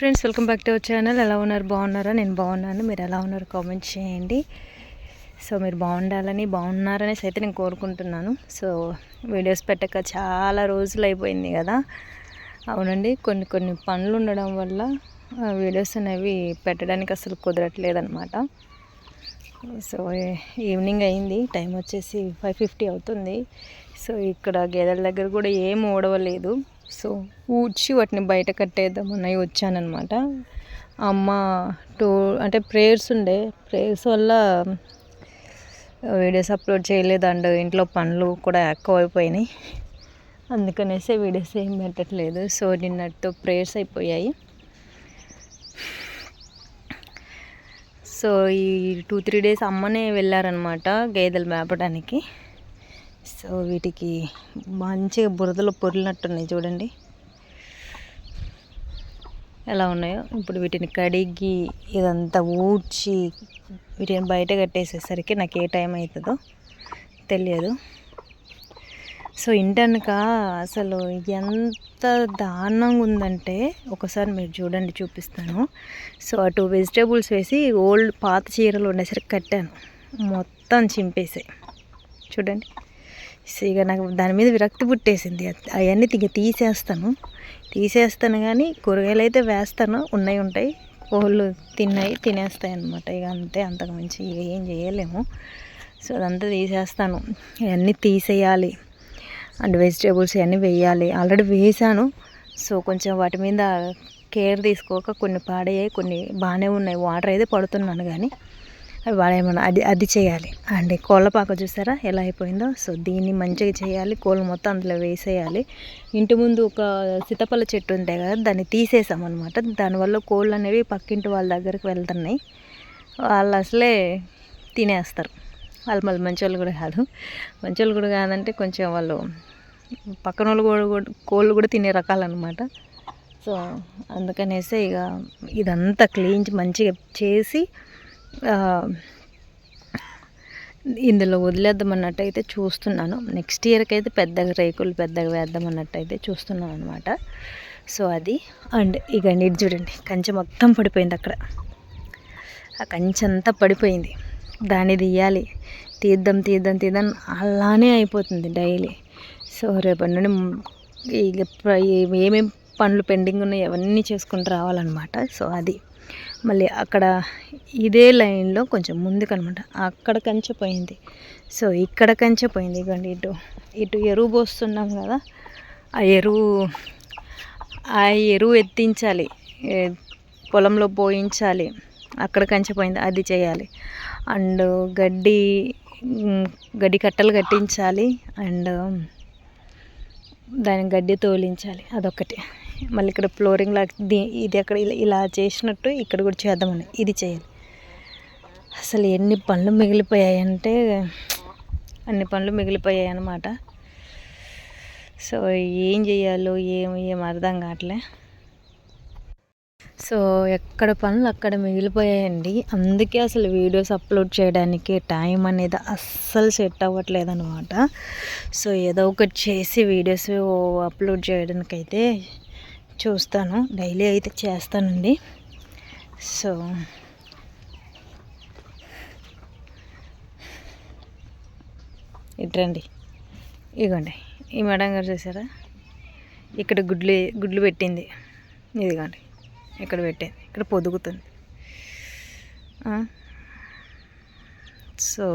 Friends welcome back to our channel. ఎలా ఉన్నారు? బాగున్నారా? నేను బాగున్నాను. మీరు ఎలా ఉన్నారు? కామెంట్ చేయండి. సో మీరు బాగుండాలని బాగున్నారనేసి అయితే నేను కోరుకుంటున్నాను. సో వీడియోస్ పెట్టక చాలా రోజులు అయిపోయింది కదా. అవునండి కొన్ని కొన్ని పనులు ఉండడం వల్ల వీడియోస్ అనేవి పెట్టడానికి అసలు కుదరట్లేదనమాట సో ఈవినింగ్ అయింది. టైం వచ్చేసి ఫైవ్ ఫిఫ్టీ అవుతుంది. సో ఇక్కడ గేదెల దగ్గర కూడా ఏం ఓడవలేదు సో ఊడ్చి వాటిని బయట కట్టేద్దామని వచ్చానమాట అమ్మ టూ అంటే ప్రేయర్స్ ఉండే ప్రేయర్స్ వల్ల వీడియోస్ అప్లోడ్ చేయలేదు అండ్ ఇంట్లో పనులు కూడా ఎక్కువ అయిపోయినాయి. అందుకనేసి వీడియోస్ ఏం పెట్టట్లేదు. సో నిన్నటితో ప్రేయర్స్ అయిపోయాయి. సో ఈ టూ త్రీ డేస్ అమ్మనే వెళ్ళారనమాట గేదెలు మేపడానికి. సో వీటికి మంచిగా బురదలో పొరిలినట్టున్నాయి చూడండి. ఎలా ఉన్నాయో? ఇప్పుడు వీటిని కడిగి ఇదంతా ఊడ్చి వీటిని బయట కట్టేసేసరికి నాకు ఏ టైం అవుతుందో తెలియదు. సో ఇంటనక అసలు ఎంత దారుణంగా ఉందంటే ఒకసారి మీరు చూడండి చూపిస్తాను. సో అటు వెజిటేబుల్స్ వేసి ఓల్డ్ పాత చీరలు ఉండేసరికి కట్టాను. మొత్తం చింపేసాయి. చూడండి. ఇక నాకు దాని మీద విరక్తి పుట్టేసింది. అవన్నీ ఇక తీసేస్తాను. తీసేస్తాను కానీ కూరగాయలు అయితే వేస్తాను. ఉన్నాయి ఉంటాయి. కోళ్ళు తిన్నాయి తినేస్తాయి అనమాట ఇక అంతే అంతకు మించి ఇక ఏం చేయలేము. సో అదంతా తీసేస్తాను. ఇవన్నీ తీసేయాలి. అండ్ వెజిటేబుల్స్ ఇవన్నీ వేయాలి. ఆల్రెడీ వేసాను. సో కొంచెం వాటి మీద కేర్ తీసుకోక కొన్ని పాడయ్యాయి. కొన్ని బాగానే ఉన్నాయి. వాటర్ అయితే పడుతున్నాను కానీ. వాడేమన్నా అది అది చేయాలి. అండ్ కోళ్ళపాక చూసారా? ఎలా అయిపోయిందో? సో దీన్ని మంచిగా చేయాలి. కోళ్ళు మొత్తం అందులో వేసేయాలి. ఇంటి ముందు ఒక సీతపల్ల చెట్టు ఉంటాయి కదా దాన్ని తీసేసాం అనమాట దానివల్ల కోళ్ళు అనేవి పక్కింటి వాళ్ళ దగ్గరికి వెళ్తున్నాయి. వాళ్ళు అసలే తినేస్తారు. వాళ్ళు మళ్ళీ మంచోళ్ళు కూడా కాదు. మంచోళ్ళు కూడా కాదంటే కొంచెం వాళ్ళు పక్కన వాళ్ళు కూడా కోళ్ళు కూడా తినే రకాలన్నమాట. సో అందుకనేసి ఇక ఇదంతా క్లీన్ మంచిగా చేసి ఇందులో వదిలేద్దాం అన్నట్టు అయితే చూస్తున్నాను. నెక్స్ట్ ఇయర్కి అయితే పెద్దగా రేకులు పెద్దగా వేద్దాం అన్నట్టు అయితే చూస్తున్నాను అనమాట సో అది అండ్ ఇక నీటి చూడండి కంచె మొత్తం పడిపోయింది అక్కడ. ఆ కంచె అంతా పడిపోయింది. దాన్ని తీయాలి. తీద్దాం తీద్దాం తీద్దాం అలానే అయిపోతుంది డైలీ. సో రేపటి నుండి ఇక ఏమేమి పనులు పెండింగ్ ఉన్నాయి అవన్నీ చేసుకుంటూ రావాలన్నమాట. సో అది. మళ్ళీ అక్కడ ఇదే లైన్లో కొంచెం ముందుకనమాట. అక్కడ కంచె పోయింది సో ఇక్కడ కంచె పోయింది ఇవ్వండి ఇటు. ఇటు ఎరువు పోస్తున్నాం కదా. ఆ ఎరువు ఆ ఎరువు ఎత్తించాలి. పొలంలో పోయించాలి. అక్కడ కంచె పోయింది అది చేయాలి. అండ్ గడ్డి గడ్డి కట్టలు కట్టించాలి. అండ్ దాని గడ్డి తోలించాలి. అదొకటి మళ్ళీ ఇక్కడ ఫ్లోరింగ్ లాగా ఇది అక్కడ ఇలా చేసినట్టు ఇక్కడ కూడా చేద్దామని ఇది చేయాలి. అసలు ఎన్ని పనులు మిగిలిపోయాయంటే అన్ని పనులు మిగిలిపోయాయి అన్నమాట సో ఏం చేయాలో ఏం ఏం అర్థం కావట్లే. సో ఎక్కడ పనులు అక్కడ మిగిలిపోయాయండి. అందుకే అసలు వీడియోస్ అప్లోడ్ చేయడానికి టైం అనేది అస్సలు సెట్ అవ్వట్లేదు అనమాట సో ఏదో ఒకటి చేసి వీడియోస్ అప్లోడ్ చేయడానికి అయితే చూస్తాను. డైలీ అయితే చేస్తానండి. సో ఇట్రండి. ఇదిగోండి ఈ మేడం గారు చూసారా? ఇక్కడ గుడ్లు గుడ్లు పెట్టింది. ఇదిగోండి. ఇక్కడ పెట్టింది. ఇక్కడ పొదుగుతుంది. సో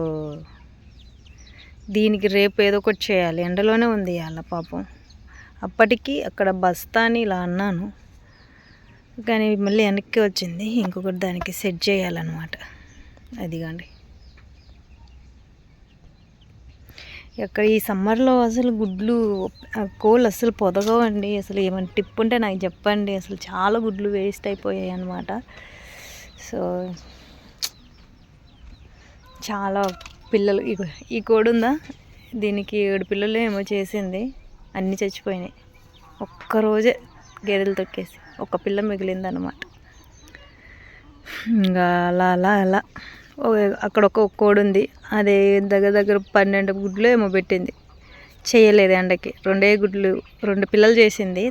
దీనికి రేపు ఏదో ఒకటి చేయాలి. ఎండలోనే ఉంది ఇవాళ పాపం. అప్పటికి అక్కడ బస్తాని ఇలా అన్నాను. కానీ మళ్ళీ వెనక్కి వచ్చింది. ఇంకొకటి దానికి సెట్ చేయాలన్నమాట. అదిగండి ఇక్కడ ఈ సమ్మర్లో అసలు గుడ్లు కోళ్ళు అసలు పొదగవండి. అసలు ఏమైనా టిప్ ఉంటే నాకు చెప్పండి. అసలు చాలా గుడ్లు వేస్ట్ అయిపోయాయి అనమాట సో చాలా పిల్లలు ఈ కోడుందా? ఉందా దీనికి ఏడు పిల్లలు ఏమో చేసింది. అన్నీ చచ్చిపోయినాయి. ఒక్కరోజే గేదెలు తొక్కేసి ఒక పిల్ల మిగిలిందనమాట ఇంకా అలా అలా అలా. అక్కడ ఒక కోడి ఉంది అదే దగ్గర దగ్గర పన్నెండు గుడ్లు ఏమో పెట్టింది. చేయలేదు ఎండకి. రెండే గుడ్లు రెండు పిల్లలు చేసింది.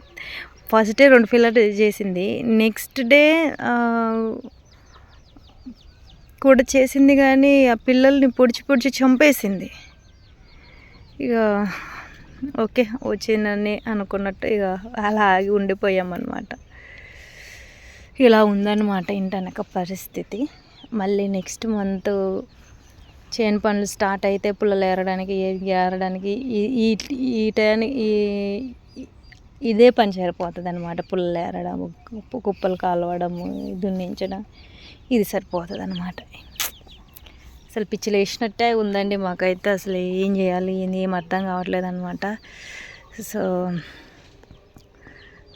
ఫస్ట్ డే రెండు పిల్లలు చేసింది. నెక్స్ట్ డే కూడా చేసింది కానీ ఆ పిల్లల్ని పొడిచి పొడిచి చంపేసింది. ఇక ఓకే వచ్చిందని అనుకున్నట్టు ఇక అలా ఆగి ఉండిపోయామన్నమాట. ఇలా ఉందన్నమాట ఇంటనక పరిస్థితి. మళ్ళీ నెక్స్ట్ మంత్ చేను పనులు స్టార్ట్ అయితే పుల్లలు ఏరడానికి ఏరడానికి ఈ ఈ టైంకి ఈ ఇదే పని సరిపోతుంది అనమాట పుల్లలు ఏరడము కుప్పలు కాలవడము దున్నించడం ఇది సరిపోతుంది అనమాట అసలు పిచ్చిలు వేసినట్టే ఉందండి మాకైతే. అసలు ఏం చేయాలి ఏం అర్థం కావట్లేదు అనమాట సో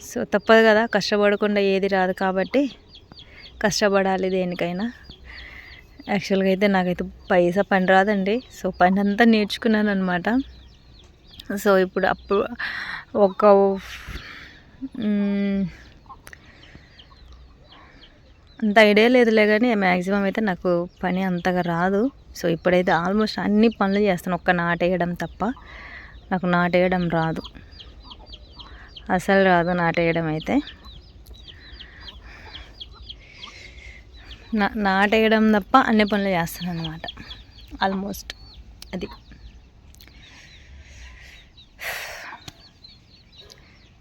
సో తప్పదు కదా కష్టపడకుండా ఏది రాదు కాబట్టి కష్టపడాలి దేనికైనా. యాక్చువల్గా అయితే నాకైతే పైసా పని రాదండి. సో పని అంతా నేర్చుకున్నాను అనమాట సో ఇప్పుడు అప్పుడు ఒక అంత ఐడియా లేదులే కానీ మ్యాక్సిమం అయితే నాకు పని అంతగా రాదు. సో ఇప్పుడైతే ఆల్మోస్ట్ అన్ని పనులు చేస్తాను. ఒక్క నాటేయడం తప్ప నాకు నాటేయడం రాదు. అసలు రాదు నాటేయడం అయితే. నా నాటేయడం తప్ప అన్ని పనులు చేస్తాను అనమాట ఆల్మోస్ట్ అది.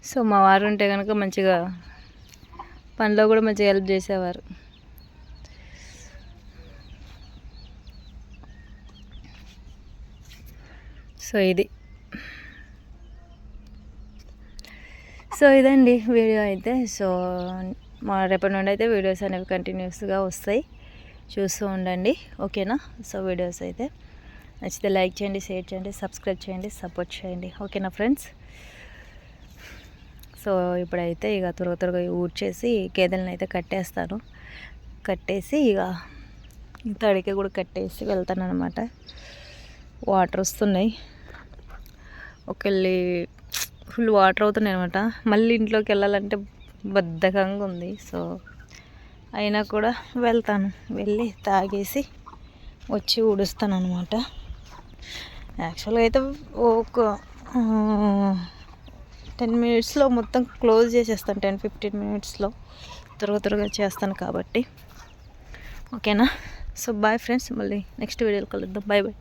సో మా వారు ఉంటే కనుక మంచిగా పనిలో కూడా మంచిగా హెల్ప్ చేసేవారు. సో ఇది. సో ఇదండి వీడియో అయితే. సో మా రేపటి నుండి అయితే వీడియోస్ అనేవి కంటిన్యూస్గా వస్తాయి. చూస్తూ ఉండండి. ఓకేనా? సో వీడియోస్ అయితే. నచ్చితే లైక్ చేయండి షేర్ చేయండి సబ్స్క్రైబ్ చేయండి సపోర్ట్ చేయండి. ఓకేనా ఫ్రెండ్స్? సో ఇప్పుడైతే ఇక త్వరగా త్వరగా ఊడ్చేసి గేదెలను అయితే కట్టేస్తాను. కట్టేసి ఇక తడికి కూడా కట్టేసి వెళ్తాను అనమాట వాటర్ వస్తున్నాయి. ఒకళ్ళి ఫుల్ వాటర్ అవుతున్నాయి అనమాట మళ్ళీ ఇంట్లోకి వెళ్ళాలంటే బద్ధకంగా ఉంది. సో అయినా కూడా వెళ్తాను. వెళ్ళి తాగేసి వచ్చి ఊడుస్తాను అనమాట యాక్చువల్గా అయితే ఒక టెన్ మినిట్స్లో మొత్తం క్లోజ్ చేసేస్తాను టెన్ ఫిఫ్టీన్ మినిట్స్లో. త్వరగా త్వరగా చేస్తాను కాబట్టి. ఓకేనా? సో బాయ్ ఫ్రెండ్స్ మళ్ళీ నెక్స్ట్ వీడియోలో కలుద్దాం. Bye bye